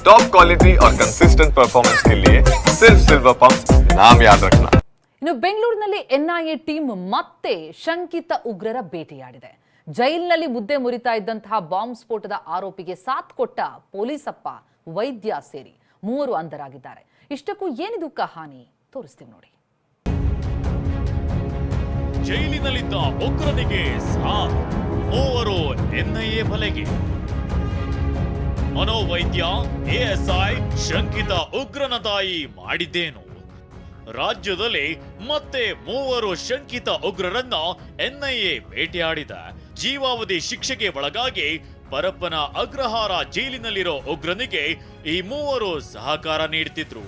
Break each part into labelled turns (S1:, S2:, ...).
S1: Top quality और consistent performance के लिए सिर्फ सिल्वर पंप नाम याद रखना
S2: ಇನ್ನು ಬೆಂಗಳೂರಿನಲ್ಲಿ ಎನ್ಐಎ ಟೀಮ್ ಮತ್ತೆ ಶಂಕಿತ ಉಗ್ರರ ಬೇಟೆಯಾಡಿದೆ ಜೈಲಿನಲ್ಲಿ ಮುದ್ದೆ ಮುರಿತಾ ಇದ್ದಂತಹ ಬಾಂಬ್ ಸ್ಫೋಟದ ಆರೋಪಿಗೆ ಸಾಥ್ ಕೊಟ್ಟ ಪೊಲೀಸಪ್ಪ ವೈದ್ಯ ಸೇರಿ ಮೂವರು ಅಂಧರಾಗಿದ್ದಾರೆ ಇಷ್ಟಕ್ಕೂ ಏನಿದು ಕಹಾನಿ ತೋರಿಸ್ತೀವಿ ನೋಡಿ
S3: ಜೈಲಿನಲ್ಲಿದ್ದ ಉಗ್ರನಿಗೆ ಸಾಥ್ ಮೂವರು ಎನ್ಐಎ ಬಲೆಗೆ ಮನೋವೈದ್ಯ ಎಎಸ್ಐ ಶಂಕಿತ ಉಗ್ರನ ತಾಯಿ ಮಾಡಿದ್ದೇನು? ರಾಜ್ಯದಲ್ಲಿ ಮತ್ತೆ ಮೂವರು ಶಂಕಿತ ಉಗ್ರರನ್ನ ಎನ್ಐಎ ಭೇಟಿಯಾಡಿದ ಜೀವಾವಧಿ ಶಿಕ್ಷೆಗೆ ಒಳಗಾಗಿ ಪರಪ್ಪನ ಅಗ್ರಹಾರ ಜೈಲಿನಲ್ಲಿರೋ ಉಗ್ರನಿಗೆ ಈ ಮೂವರು ಸಹಕಾರ ನೀಡುತ್ತಿದ್ರು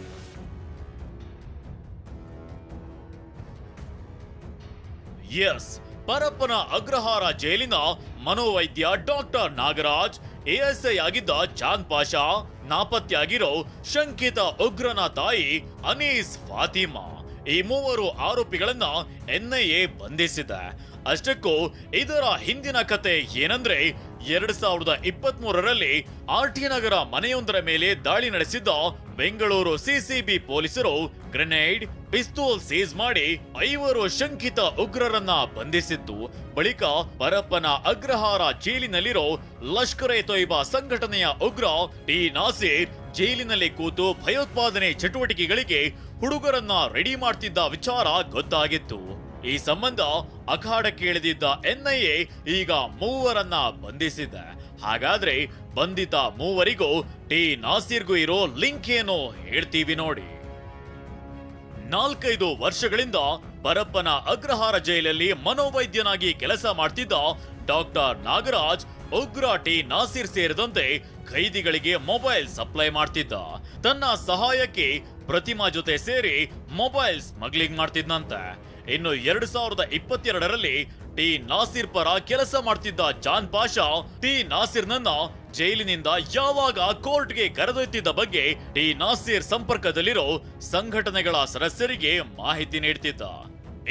S3: ಎಸ್ ಪರಪ್ಪನ ಅಗ್ರಹಾರ ಜೈಲಿನ ಮನೋವೈದ್ಯ ಡಾಕ್ಟರ್ ನಾಗರಾಜ್ ಎಎಸ್ಐ ಆಗಿದ್ದ ಚಾಂದ್ ಪಾಷಾ, ನಾಪತ್ತೆಯಾಗಿರೋ ಶಂಕಿತ ಉಗ್ರನ ತಾಯಿ ಅನೀಸ್ ಫಾತಿಮಾ ಈ ಮೂವರು ಆರೋಪಿಗಳನ್ನ ಎನ್ಐಎ ಬಂಧಿಸಿದೆ. ಅಷ್ಟಕ್ಕೂ ಇದರ ಹಿಂದಿನ ಕತೆ ಏನಂದ್ರೆ ಎರಡ್ ಸಾವಿರದ ಇಪ್ಪತ್ತ್ ಮೂರರಲ್ಲಿ ಆರ್ ಟಿ ನಗರ ಮನೆಯೊಂದರ ಮೇಲೆ ದಾಳಿ ನಡೆಸಿದ್ದ ಬೆಂಗಳೂರು ಸಿಸಿಬಿ ಪೊಲೀಸರು ಗ್ರೆನೇಡ್, ಪಿಸ್ತೂಲ್ ಸೀಸ್ ಮಾಡಿ ಐವರು ಶಂಕಿತ ಉಗ್ರರನ್ನ ಬಂಧಿಸಿದ್ದು. ಬಳಿಕ ಪರಪ್ಪನ ಅಗ್ರಹಾರ ಜೈಲಿನಲ್ಲಿರೋ ಲಷ್ಕರ್ ಎ ತೊಯ್ಬಾ ಸಂಘಟನೆಯ ಉಗ್ರ ಟಿ ನಾಸೀರ್ ಜೈಲಿನಲ್ಲಿ ಕೂತು ಭಯೋತ್ಪಾದನೆ ಚಟುವಟಿಕೆಗಳಿಗೆ ಹುಡುಗರನ್ನ ರೆಡಿ ಮಾಡ್ತಿದ್ದ ವಿಚಾರ ಗೊತ್ತಾಗಿತ್ತು. ಈ ಸಂಬಂಧ ಅಖಾಡಕ್ಕೆ ಇಳಿದಿದ್ದ ಎನ್ಐಎ ಈಗ ಮೂವರನ್ನ ಬಂಧಿಸಿದೆ. ಹಾಗಾದ್ರೆ ಬಂಧಿತ ಮೂವರಿಗೂ ಟಿ ನಾಸೀರ್ಗೂ ಇರೋ ಲಿಂಕ್ ಏನು ಹೇಳ್ತೀವಿ ನೋಡಿ. ನಾಲ್ಕೈದು ವರ್ಷಗಳಿಂದ ಪರಪ್ಪನ ಅಗ್ರಹಾರ ಜೈಲಲ್ಲಿ ಮನೋವೈದ್ಯನಾಗಿ ಕೆಲಸ ಮಾಡ್ತಿದ್ದ ಡಾಕ್ಟರ್ ನಾಗರಾಜ್ ಉಗ್ರ ಟಿ ನಾಸೀರ್ ಸೇರಿದಂತೆ ಖೈದಿಗಳಿಗೆ ಮೊಬೈಲ್ ಸಪ್ಲೈ ಮಾಡ್ತಿದ್ದ. ತನ್ನ ಸಹಾಯಕ್ಕೆ ಪ್ರತಿಮಾ ಜೊತೆ ಸೇರಿ ಮೊಬೈಲ್ ಸ್ಮಗ್ಲಿಂಗ್ ಮಾಡ್ತಿದ್ನಂತೆ. ಇನ್ನು ಎರಡ್ ಸಾವಿರದ ಇಪ್ಪತ್ತೆರಡರಲ್ಲಿ ಟಿ ನಾಸಿರ್ ಪರ ಕೆಲಸ ಮಾಡ್ತಿದ್ದ ಜಾನ್ ಪಾಷಾ, ಟಿ ನಾಸಿರ್ನನ್ನ ಜೈಲಿನಿಂದ ಯಾವಾಗ ಕೋರ್ಟ್ಗೆ ಕರೆದೊಯ್ತಿದ್ದ ಬಗ್ಗೆ ಟಿ ನಾಸಿರ್ ಸಂಪರ್ಕದಲ್ಲಿರೋ ಸಂಘಟನೆಗಳ ಸದಸ್ಯರಿಗೆ ಮಾಹಿತಿ ನೀಡ್ತಿದ್ದ.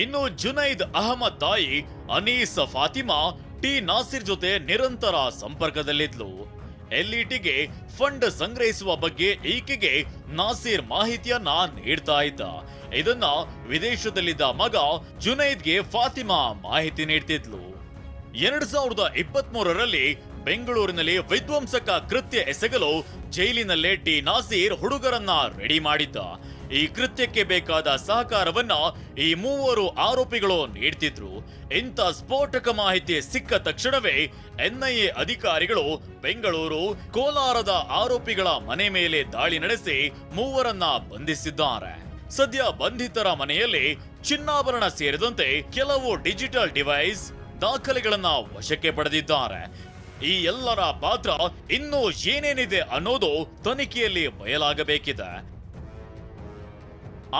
S3: ಇನ್ನು ಜುನೈದ್ ಅಹಮದ್ ತಾಯಿ ಅನೀಸ್ ಫಾತಿಮಾ ಟಿ ನಾಸಿರ್ ಜೊತೆ ನಿರಂತರ ಸಂಪರ್ಕದಲ್ಲಿದ್ಲು. ಎಲ್ಇಟಿಗೆ ಫಂಡ್ ಸಂಗ್ರಹಿಸುವ ಬಗ್ಗೆ ಈಕೆಗೆ ನಾಸೀರ್ ಮಾಹಿತಿಯನ್ನ ನೀಡ್ತಾ ಇದ್ದ. ಇದನ್ನ ವಿದೇಶದಲ್ಲಿದ್ದ ಮಗ ಜುನೈದ್ಗೆ ಫಾತಿಮಾ ಮಾಹಿತಿ ನೀಡ್ತಿದ್ಲು. ಎರಡ್ ಸಾವಿರದ ಇಪ್ಪತ್ತ್ ಮೂರರಲ್ಲಿ ಬೆಂಗಳೂರಿನಲ್ಲಿ ವಿಧ್ವಂಸಕ ಕೃತ್ಯ ಎಸಗಲು ಜೈಲಿನಲ್ಲೇ ಡಿ ನಾಸೀರ್ ಹುಡುಗರನ್ನ ರೆಡಿ ಮಾಡಿದ್ದ. ಈ ಕೃತ್ಯಕ್ಕೆ ಬೇಕಾದ ಸಹಕಾರವನ್ನ ಈ ಮೂವರು ಆರೋಪಿಗಳು ನೀಡ್ತಿದ್ರು. ಇಂಥ ಸ್ಫೋಟಕ ಮಾಹಿತಿ ಸಿಕ್ಕ ತಕ್ಷಣವೇ ಎನ್ಐಎ ಅಧಿಕಾರಿಗಳು ಬೆಂಗಳೂರು ಕೋಲಾರದ ಆರೋಪಿಗಳ ಮನೆ ಮೇಲೆ ದಾಳಿ ನಡೆಸಿ ಮೂವರನ್ನ ಬಂಧಿಸಿದ್ದಾರೆ. ಸದ್ಯ ಬಂಧಿತರ ಮನೆಯಲ್ಲಿ ಚಿನ್ನಾಭರಣ ಸೇರಿದಂತೆ ಕೆಲವು ಡಿಜಿಟಲ್ ಡಿವೈಸ್ ದಾಖಲೆಗಳನ್ನ ವಶಕ್ಕೆ ಪಡೆದಿದ್ದಾರೆ. ಈ ಎಲ್ಲರ ಪಾತ್ರ ಇನ್ನೂ ಏನೇನಿದೆ ಅನ್ನೋದು ತನಿಖೆಯಲ್ಲಿ ಬಯಲಾಗಬೇಕಿದೆ.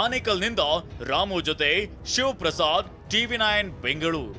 S3: ಆನೇಕಲ್ನಿಂದ ರಾಮು ಜೊತೆ ಶಿವಪ್ರಸಾದ್ ಟಿವಿ ನೈನ್ ಬೆಂಗಳೂರು